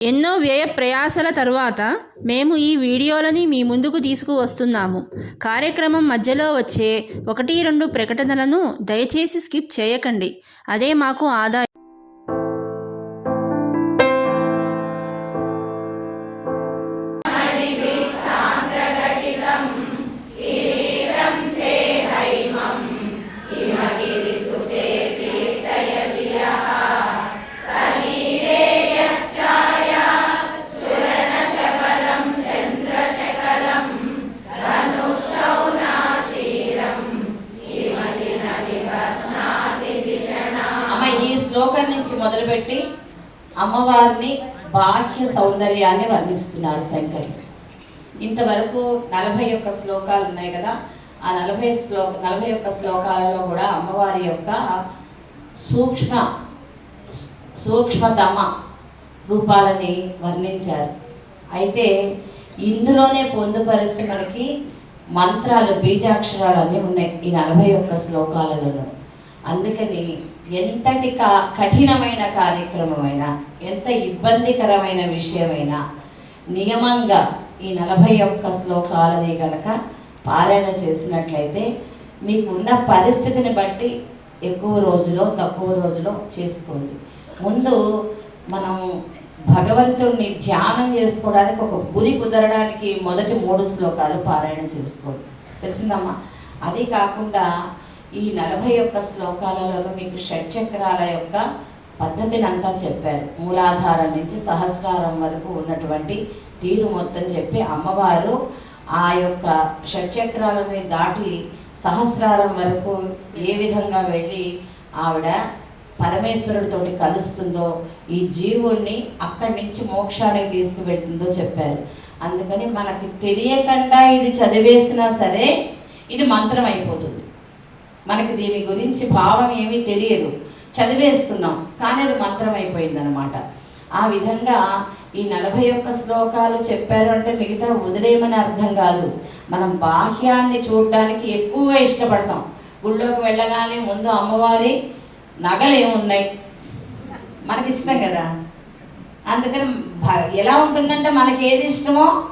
ఎన్నో వ్యయ ప్రయాసల తరువాత మేము ఈ వీడియోలని మీ ముందుకు తీసుకువస్తున్నాము. కార్యక్రమం మధ్యలో వచ్చే ఒకటి రెండు ప్రకటనలను దయచేసి స్కిప్ చేయకండి. అదే మాకు ఆదాయం. శ్లోకం నుంచి మొదలుపెట్టి అమ్మవారిని బాహ్య సౌందర్యాన్ని వర్ణిస్తున్నారు శంకరి. ఇంతవరకు నలభై ఒక్క శ్లోకాలు ఉన్నాయి కదా ఆ నలభై శ్లోక నలభై ఒక్క శ్లోకాలలో కూడా అమ్మవారి యొక్క సూక్ష్మ సూక్ష్మతమ రూపాలని వర్ణించారు. అయితే ఇందులోనే పొందుపరిచి మనకి మంత్రాలు బీజాక్షరాలు అన్నీ ఉన్నాయి ఈ నలభై ఒక్క శ్లోకాలలోనూ. అందుకని ఎంతటి కా కఠినమైన కార్యక్రమమైనా ఎంత ఇబ్బందికరమైన విషయమైనా నియమంగా ఈ నలభై ఒక్క శ్లోకాలని గనక పారాయణ చేసినట్లయితే మీకు ఉన్న పరిస్థితిని బట్టి ఎక్కువ రోజులో తక్కువ రోజులో చేసుకోండి. ముందు మనం భగవంతుణ్ణి ధ్యానం చేసుకోవడానికి ఒక గురి కుదరడానికి మొదటి మూడు శ్లోకాలు పారాయణ చేసుకోండి. తెలిసిందమ్మా? అది కాకుండా ఈ నలభై ఒక్క శ్లోకాలలో మీకు షట్చక్రాల యొక్క పద్ధతిని అంతా చెప్పారు. మూలాధారం నుంచి సహస్రారం వరకు ఉన్నటువంటి తీరు మొత్తం చెప్పి అమ్మవారు ఆ యొక్క షట్చక్రాలని దాటి సహస్రారం వరకు ఏ విధంగా వెళ్ళి ఆవిడ పరమేశ్వరుడితోటి కలుస్తుందో ఈ జీవుణ్ణి అక్కడి నుంచి మోక్షానికి తీసుకువెళ్తుందో చెప్పారు. అందుకని మనకి తెలియకుండా ఇది చదివేసినా సరే ఇది మంత్రం అయిపోతుంది. మనకి దీని గురించి భావం ఏమీ తెలియదు. చదివేస్తున్నాం కానీ అది మంత్రం అయిపోయిందనమాట ఆ విధంగా ఈ నలభై ఒక్క శ్లోకాలు చెప్పారు అంటే మిగతా వదిలేయమని అర్థం కాదు. మనం బాహ్యాన్ని చూడడానికి ఎక్కువగా ఇష్టపడతాం. గుళ్ళోకి వెళ్ళగానే ముందు అమ్మవారి నగలు ఏమున్నాయి? మనకి ఇష్టం కదా. అందుకని భ- ఎలా ఉంటుందంటే మనకి ఏది ఇష్టమో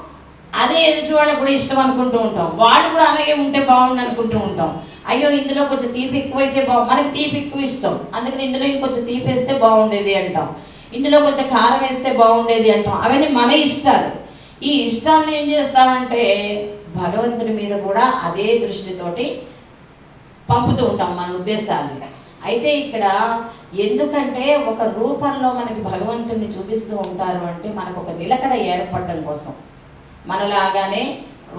అదే ఎదుటి వాళ్ళకు కూడా ఇష్టం అనుకుంటూ ఉంటాం. వాళ్ళు కూడా అలాగే ఉంటే బాగుండు అనుకుంటూ ఉంటాం. అయ్యో ఇందులో కొంచెం తీపి ఎక్కువైతే బాగు మనకి తీపి ఎక్కువ ఇష్టం. అందుకని ఇందులో ఇంకొంచెం తీపి వేస్తే బాగుండేది అంటాం. ఇందులో కొంచెం కారం వేస్తే బాగుండేది అంటాం. అవన్నీ మన ఇష్టాలు. ఈ ఇష్టాలను ఏం చేస్తామంటే భగవంతుని మీద కూడా అదే దృష్టితోటి పంపుతూ ఉంటాం మన ఉద్దేశాలని అయితే ఇక్కడ ఎందుకంటే ఒక రూపంలో మనకి భగవంతుడిని చూపిస్తూ ఉంటారు అంటే మనకు ఒక నిలకడ ఏర్పడడం కోసం. మనలాగానే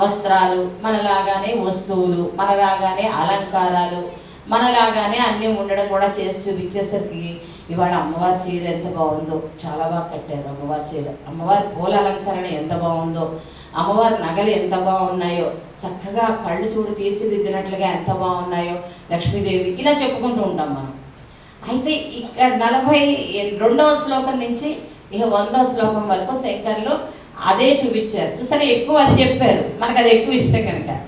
వస్త్రాలు మనలాగానే వస్తువులు మనలాగానే అలంకారాలు మనలాగానే అన్నీ ఉండడం కూడా చేసి చూపించేసరికి ఇవాళ అమ్మవారి చీర ఎంత బాగుందో చాలా బాగా కట్టారు అమ్మవారి చీర. అమ్మవారి పూల అలంకరణ ఎంత బాగుందో అమ్మవారి నగలు ఎంత బాగున్నాయో చక్కగా కళ్ళు చూడు తీర్చిదిద్దినట్లుగా ఎంత బాగున్నాయో లక్ష్మీదేవి ఇలా చెప్పుకుంటూ ఉంటాం మనం. అయితే ఇక్కడ నలభై రెండవ శ్లోకం నుంచి ఇక వందవ శ్లోకం వరకు శంకర్లు అదే చూపించారు. చూసారా? ఎక్కువ అది చెప్పారు. మనకు అది ఎక్కువ ఇష్టం కనుక.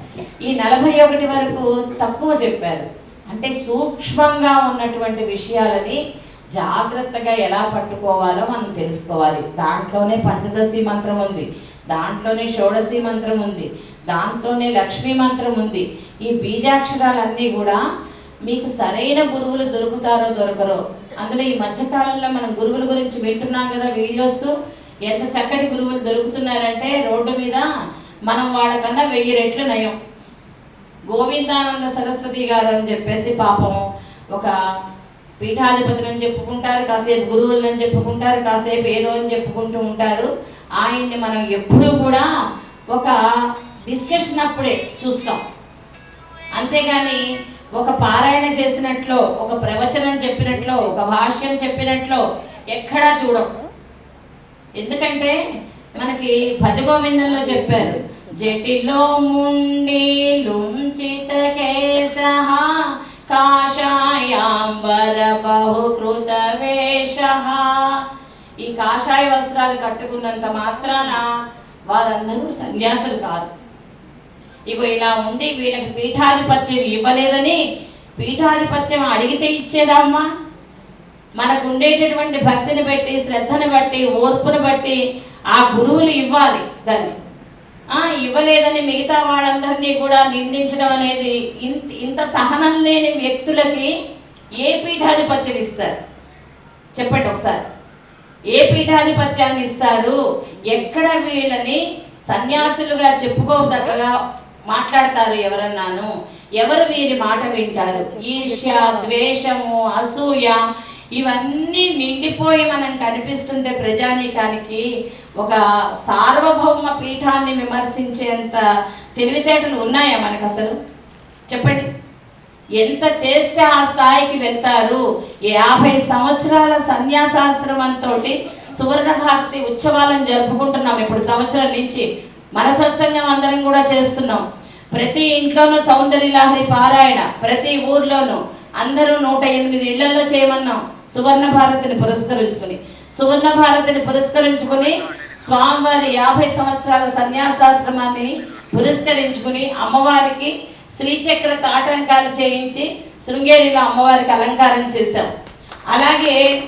ఈ నలభై ఒకటి వరకు తక్కువ చెప్పారు. అంటే సూక్ష్మంగా ఉన్నటువంటి విషయాలని జాగ్రత్తగా ఎలా పట్టుకోవాలో మనం తెలుసుకోవాలి. దాంట్లోనే పంచదశి మంత్రం ఉంది. దాంట్లోనే షోడశి మంత్రం ఉంది. దాంతోనే లక్ష్మీ మంత్రం ఉంది. ఈ బీజాక్షరాలన్నీ కూడా మీకు సరైన గురువులు దొరుకుతారో దొరకరో అందులో ఈ మధ్యకాలంలో మనం గురువుల గురించి వింటున్నాం కదా వీడియోస్. ఎంత చక్కటి గురువులు దొరుకుతున్నారంటే రోడ్డు మీద మనం వాళ్ళకన్నా వెయ్యి రెట్లు నయం. గోవిందానంద సరస్వతి గారు అని చెప్పేసి పాపం ఒక పీఠాధిపతులు అని చెప్పుకుంటారు కాసేపు గురువులు అని చెప్పుకుంటారు కాసేపు ఏదో అని చెప్పుకుంటూ ఉంటారు. ఆయన్ని మనం ఎప్పుడూ కూడా ఒక డిస్కషన్ అప్పుడే చూస్తాం. అంతేగాని ఒక పారాయణ చేసినట్లో ఒక ప్రవచనం చెప్పినట్లో ఒక భాష్యం చెప్పినట్లో ఎక్కడా చూడం. ఎందుకంటే మనకి భజగోవిందంలో చెప్పారు జటిలో ముండి లుంచిత కేశ కాషాయాంబర బహుకృత వేష ఈ కాషాయ వస్త్రాలు కట్టుకున్నంత మాత్రాన వారందరూ సన్యాసులు కాదు. ఇగో ఇలా ఉండి వీళ్ళకి పీఠాధిపత్యం ఇవ్వలేదని పీఠాధిపత్యం అడిగితే ఇచ్చేదా అమ్మా? మనకు ఉండేటటువంటి భక్తిని బట్టి శ్రద్ధను బట్టి ఓర్పును బట్టి ఆ గురువులు ఇవ్వాలి దాన్ని. ఆ, ఇవ్వలేదని మిగతా వాళ్ళందరినీ కూడా నిందించడం అనేది ఇంత ఇంత సహనం లేని వ్యక్తులకి ఏ పీఠాధిపత్యం ఇస్తారు? చెప్పండి ఒకసారి. ఏ పీఠాధిపత్యాన్ని ఇస్తారు? ఎక్కడ వీళ్ళని సన్యాసులుగా చెప్పుకోదగ్గగా మాట్లాడతారు ఎవరన్నాను? ఎవరు వీరి మాట వింటారు? ఈర్ష్య ద్వేషము అసూయ ఇవన్నీ నిండిపోయి మనం కనిపిస్తుంటే ప్రజానీకానికి ఒక సార్వభౌమ పీఠాన్ని విమర్శించేంత తెలివితేటలు ఉన్నాయా మనకు అసలు చెప్పండి. ఎంత చేస్తే ఆ స్థాయికి వెళ్తారు? యాభై సంవత్సరాల సన్యాసాశ్రమంతో సువర్ణ భారతి ఉత్సవాలను జరుపుకుంటున్నాం. ఇప్పుడు సంవత్సరం నుంచి మన సత్సంగం అందరం కూడా చేస్తున్నాం. ప్రతి ఇంట్లోనూ సౌందర్యలహరి పారాయణ ప్రతి ఊర్లోనూ అందరూ నూట ఎనిమిది ఇళ్ళలో చేయమన్నాం. సువర్ణ భారతిని పురస్కరించుకుని. సువర్ణ భారతిని పురస్కరించుకుని స్వామివారి యాభై సంవత్సరాల సన్యాసాశ్రమాన్ని పురస్కరించుకుని అమ్మవారికి శ్రీచక్ర తాటంకాలు చేయించి శృంగేరిలో అమ్మవారికి అలంకారం చేశాం. అలాగే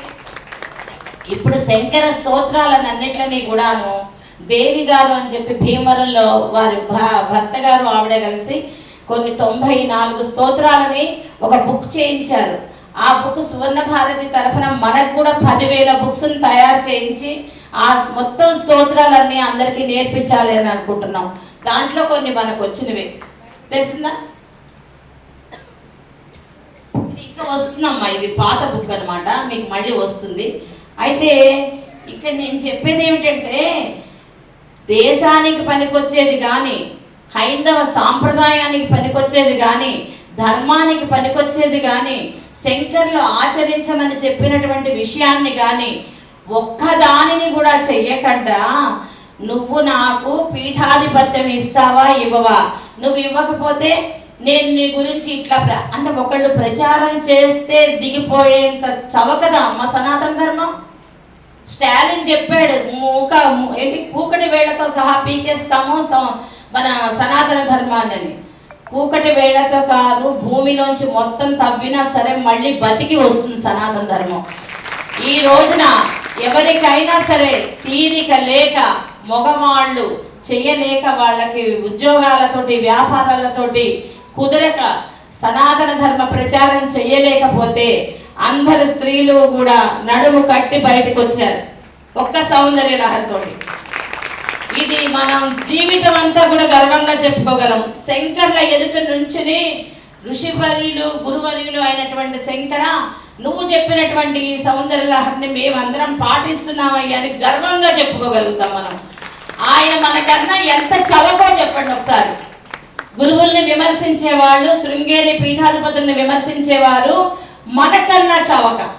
ఇప్పుడు శంకర స్తోత్రాలన్నింటినీ కూడాను దేవి గారు అని చెప్పి భీమవరంలో వారి భ- భర్త గారు ఆవిడ కలిసి కొన్ని తొంభై నాలుగు స్తోత్రాలని ఒక బుక్ చేయించారు. ఆ బుక్ సువర్ణ భారతి తరఫున మనకు కూడా పదివేల బుక్స్ని తయారు చేయించి ఆ మొత్తం స్తోత్రాలన్నీ అందరికీ నేర్పించాలి అని అనుకుంటున్నాం. దాంట్లో కొన్ని మనకు వచ్చినవి. తెలిసిందా? ఇది ఇక్కడ వస్తుందమ్మా ఇది పాత బుక్ అనమాట మీకు మళ్ళీ వస్తుంది. అయితే ఇక్కడ నేను చెప్పేది ఏమిటంటే దేశానికి పనికొచ్చేది కానీ హైందవ సాంప్రదాయానికి పనికొచ్చేది కానీ ధర్మానికి పనికొచ్చేది కానీ శంకర్లు ఆచరించమని చెప్పినటువంటి విషయాన్ని కానీ ఒక్కదానిని కూడా చెయ్యకుండా నువ్వు నాకు పీఠాధిపత్యం ఇస్తావా ఇవ్వవా నువ్వు ఇవ్వకపోతే నేను నీ గురించి ఇట్లా ప్ర- అంటే ఒకళ్ళు ప్రచారం చేస్తే దిగిపోయేంత చవకదా అమ్మ సనాతన ధర్మం స్టాలిన్ చెప్పాడు మూక ఏంటి కూకటి వేళ్ళతో సహా పీకేస్తాము స- మన సనాతన ధర్మాన్ని అని. కూకటి వేళతో కాదు భూమిలోంచి మొత్తం తవ్వినా సరే మళ్ళీ బతికి వస్తుంది సనాతన ధర్మం. ఈ రోజున ఎవరికైనా సరే తీరిక లేక మగవాళ్ళు చెయ్యలేక వాళ్ళకి ఉద్యోగాలతోటి వ్యాపారాలతోటి కుదరక సనాతన ధర్మ ప్రచారం చెయ్యలేకపోతే అందరు స్త్రీలు కూడా నడుము కట్టి బయటకు వచ్చారు ఒక్క సౌందర్య లహరితోటి ఇది మనం జీవితం అంతా కూడా గర్వంగా చెప్పుకోగలం. శంకర్ల ఎదుట నుంచుని ఋషివర్యులు గురువర్యులు అయినటువంటి శంకర నువ్వు చెప్పినటువంటి ఈ సౌందర్య లహరిని మేమందరం పాటిస్తున్నామయ్యా అని గర్వంగా చెప్పుకోగలుగుతాం మనం. ఆయన మనకన్నా ఎంత చవకో చెప్పండి ఒకసారి. గురువుల్ని విమర్శించేవాళ్ళు శృంగేరి పీఠాధిపతుల్ని విమర్శించేవారు మనకన్నా చవక.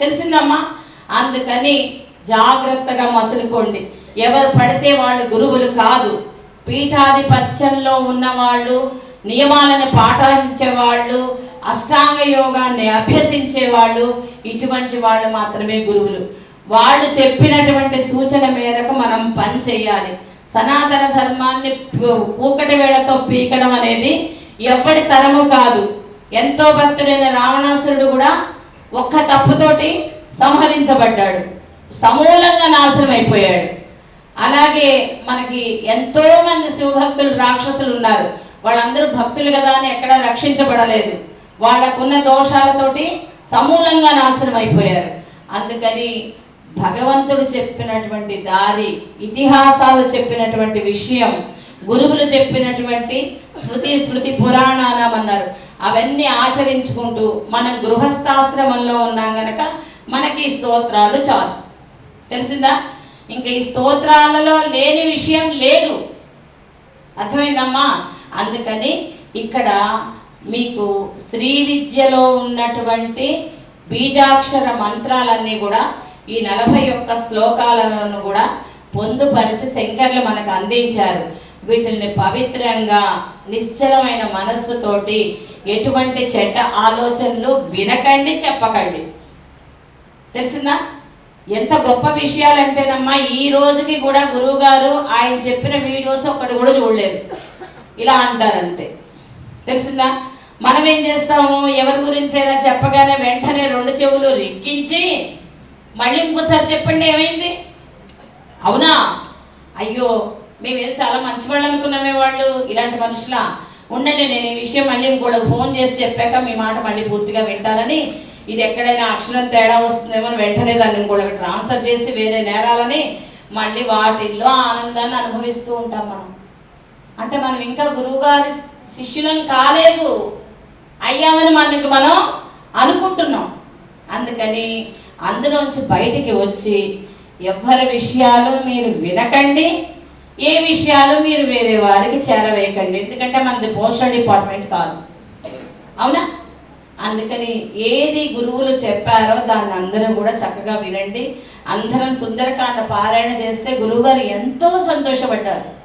తెలిసిందమ్మా? అందుకని జాగ్రత్తగా మసులుకోండి. ఎవరు పడితే వాళ్ళు గురువులు కాదు. పీఠాధిపత్యంలో ఉన్నవాళ్ళు నియమాలను పాటించేవాళ్ళు అష్టాంగ యోగాన్ని అభ్యసించే వాళ్ళు ఇటువంటి వాళ్ళు మాత్రమే గురువులు. వాళ్ళు చెప్పినటువంటి సూచన మేరకు మనం పని చేయాలి. సనాతన ధర్మాన్ని కూకటి వేళతో పీకడం అనేది ఎవ్వడి తరము కాదు. ఎంతో భక్తుడైన రావణాసురుడు కూడా ఒక్క తప్పుతోటి సంహరించబడ్డాడు. సమూలంగా నాశనం అయిపోయాడు. అలాగే మనకి ఎంతో మంది శివభక్తులు రాక్షసులు ఉన్నారు. వాళ్ళందరూ భక్తులు కదా అని ఎక్కడా రక్షించబడలేదు. వాళ్ళకున్న దోషాలతోటి సమూలంగా నాశనం అయిపోయారు. అందుకని భగవంతుడు చెప్పినటువంటి దారి ఇతిహాసాలు చెప్పినటువంటి విషయం గురువులు చెప్పినటువంటి స్మృతి స్మృతి పురాణానం అన్నారు. అవన్నీ ఆచరించుకుంటూ మనం గృహస్థాశ్రమంలో ఉన్నాం గనక మనకి ఈ స్తోత్రాలు చాలు. తెలిసిందా? ఇంకా ఈ స్తోత్రాలలో లేని విషయం లేదు. అర్థమైందమ్మా? అందుకని ఇక్కడ మీకు శ్రీ విద్యలో ఉన్నటువంటి బీజాక్షర మంత్రాలన్నీ కూడా ఈ నలభై ఒక్క శ్లోకాలను కూడా పొందుపరిచి శంకర్లు మనకు అందించారు. వీటిని పవిత్రంగా నిశ్చలమైన మనస్సుతోటి ఎటువంటి చెడ్డ ఆలోచనలు వినకండి చెప్పకండి. తెలిసిందా? ఎంత గొప్ప విషయాలంటేనమ్మా ఈ రోజుకి కూడా గురువు గారు ఆయన చెప్పిన వీడియోస్ ఒకటి కూడా చూడలేదు. ఇలా అంటారు అంతే తెలిసిందా? మనం ఏం చేస్తాము? ఎవరి గురించైనా చెప్పగానే వెంటనే రెండు చెవులు రెక్కించి మళ్ళీ ఇంకోసారి చెప్పండి ఏమైంది? అవునా? అయ్యో మేమేదో చాలా మంచి వాళ్ళు అనుకున్నామే వాళ్ళు ఇలాంటి మనుషులా. ఉండండి నేను ఈ విషయం మళ్ళీ ఇంకోటి ఫోన్ చేసి చెప్పాక మీ మాట మళ్ళీ పూర్తిగా వింటానని ఇది ఎక్కడైనా అక్షరం తేడా వస్తుందేమో వెంటనే దాన్ని కూడా ట్రాన్స్ఫర్ చేసి వేరే నేరాలని మళ్ళీ వాటిల్లో ఆనందాన్ని అనుభవిస్తూ ఉంటాం మనం. అంటే మనం ఇంకా గురువుగారి శిష్యులం కాలేదు. అయ్యామని మనకి మనం అనుకుంటున్నాం. అందుకని అందులోంచి బయటికి వచ్చి ఎవ్వరి విషయాలు మీరు వినకండి ఏ విషయాలు మీరు వేరే వారికి చేరవేయకండి. ఎందుకంటే మనది పోస్టల్ డిపార్ట్మెంట్ కాదు. అవునా? అందుకని ఏది గురువులు చెప్పారో దాన్ని అందరూ కూడా చక్కగా వినండి. అందరం సుందరకాండ పారాయణ చేస్తే గురువుగారు ఎంతో సంతోషపడ్డారు.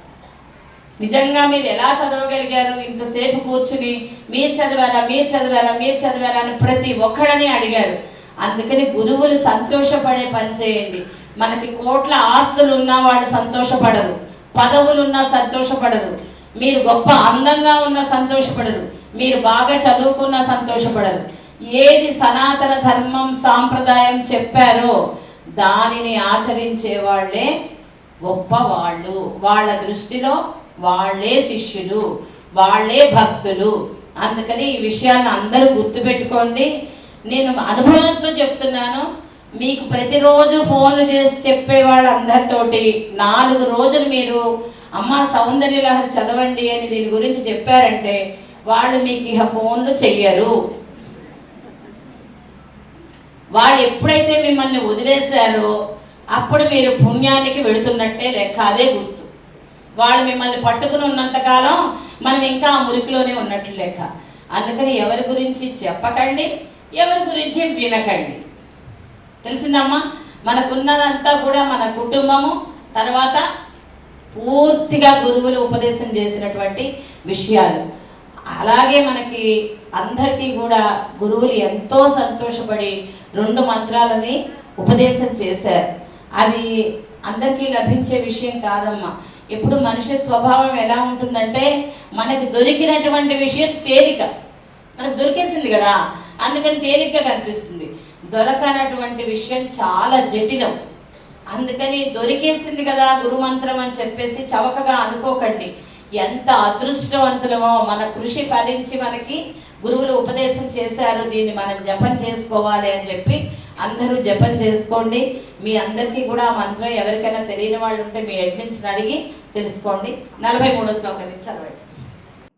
నిజంగా మీరు ఎలా చదవగలిగారు? ఇంతసేపు కూర్చుని మీరు చదివారా? మీరు చదివారా? మీరు చదివారా అని ప్రతి ఒక్కడని అడిగారు. అందుకని గురువులు సంతోషపడే పని చేయండి. మనకి కోట్ల ఆస్తులు ఉన్నా వాళ్ళు సంతోషపడరు. పదవులు ఉన్నా సంతోషపడరు. మీరు గొప్ప అందంగా ఉన్న సంతోషపడరు. మీరు బాగా చదువుకున్న సంతోషపడరు. ఏది సనాతన ధర్మం సాంప్రదాయం చెప్పారో దానిని ఆచరించే వాళ్ళే గొప్ప వాళ్ళు. వాళ్ళ దృష్టిలో వాళ్ళే శిష్యులు వాళ్ళే భక్తులు. అందుకని ఈ విషయాన్ని అందరూ గుర్తుపెట్టుకోండి. నేను అనుభవంతో చెప్తున్నాను. మీకు ప్రతిరోజు ఫోన్లు చేసి చెప్పే వాళ్ళందరితోటి నాలుగు రోజులు మీరు అమ్మ సౌందర్యలహరి చదవండి అని దీని గురించి చెప్పారంటే వాళ్ళు మీకు ఇక ఫోన్లు చెయ్యరు. వాళ్ళు ఎప్పుడైతే మిమ్మల్ని వదిలేశారో అప్పుడు మీరు పుణ్యానికి వెళుతున్నట్టే లెక్క అదే గుర్తు. వాళ్ళు మిమ్మల్ని పట్టుకుని ఉన్నంతకాలం మనం ఇంకా ఆ మురికిలోనే ఉన్నట్లు లెక్క. అందుకని ఎవరి గురించి చెప్పకండి ఎవరి గురించి వినకండి. తెలిసిందమ్మా? మనకున్నదంతా కూడా మన కుటుంబము తర్వాత పూర్తిగా గురువులు ఉపదేశం చేసినటువంటి విషయాలు. అలాగే మనకి అందరికీ కూడా గురువులు ఎంతో సంతోషపడి రెండు మంత్రాలని ఉపదేశం చేశారు. అది అందరికీ లభించే విషయం కాదమ్మా. ఇప్పుడు మనిషి స్వభావం ఎలా ఉంటుందంటే మనకి దొరికినటువంటి విషయం తేలిక. మనకు దొరికేసింది కదా అందుకని తేలిగ్గా కనిపిస్తుంది. దొరకనటువంటి విషయం చాలా జటిలం. అందుకని దొరికేసింది కదా గురుమంత్రం అని చెప్పేసి చవకగా అనుకోకండి. ఎంత అదృష్టవంతులమో. మన కృషి ఫలించి మనకి గురువులు ఉపదేశం చేశారు దీన్ని మనం జపం చేసుకోవాలి అని చెప్పి అందరూ జపం చేసుకోండి. మీ అందరికీ కూడా ఆ మంత్రం ఎవరికైనా తెలియని వాళ్ళు ఉంటే మీ అడ్మిన్స్ని అడిగి తెలుసుకోండి. నలభై మూడో శ్లోకం నుంచి చదవండి.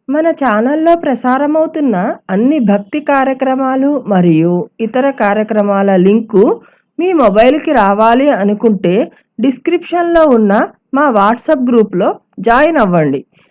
మన ఛానల్లో ప్రసారమవుతున్న అన్ని భక్తి కార్యక్రమాలు మరియు ఇతర కార్యక్రమాల లింకు మీ మొబైల్కి రావాలి అనుకుంటే డిస్క్రిప్షన్లో ఉన్న మా వాట్సాప్ గ్రూప్లో జాయిన్ అవ్వండి.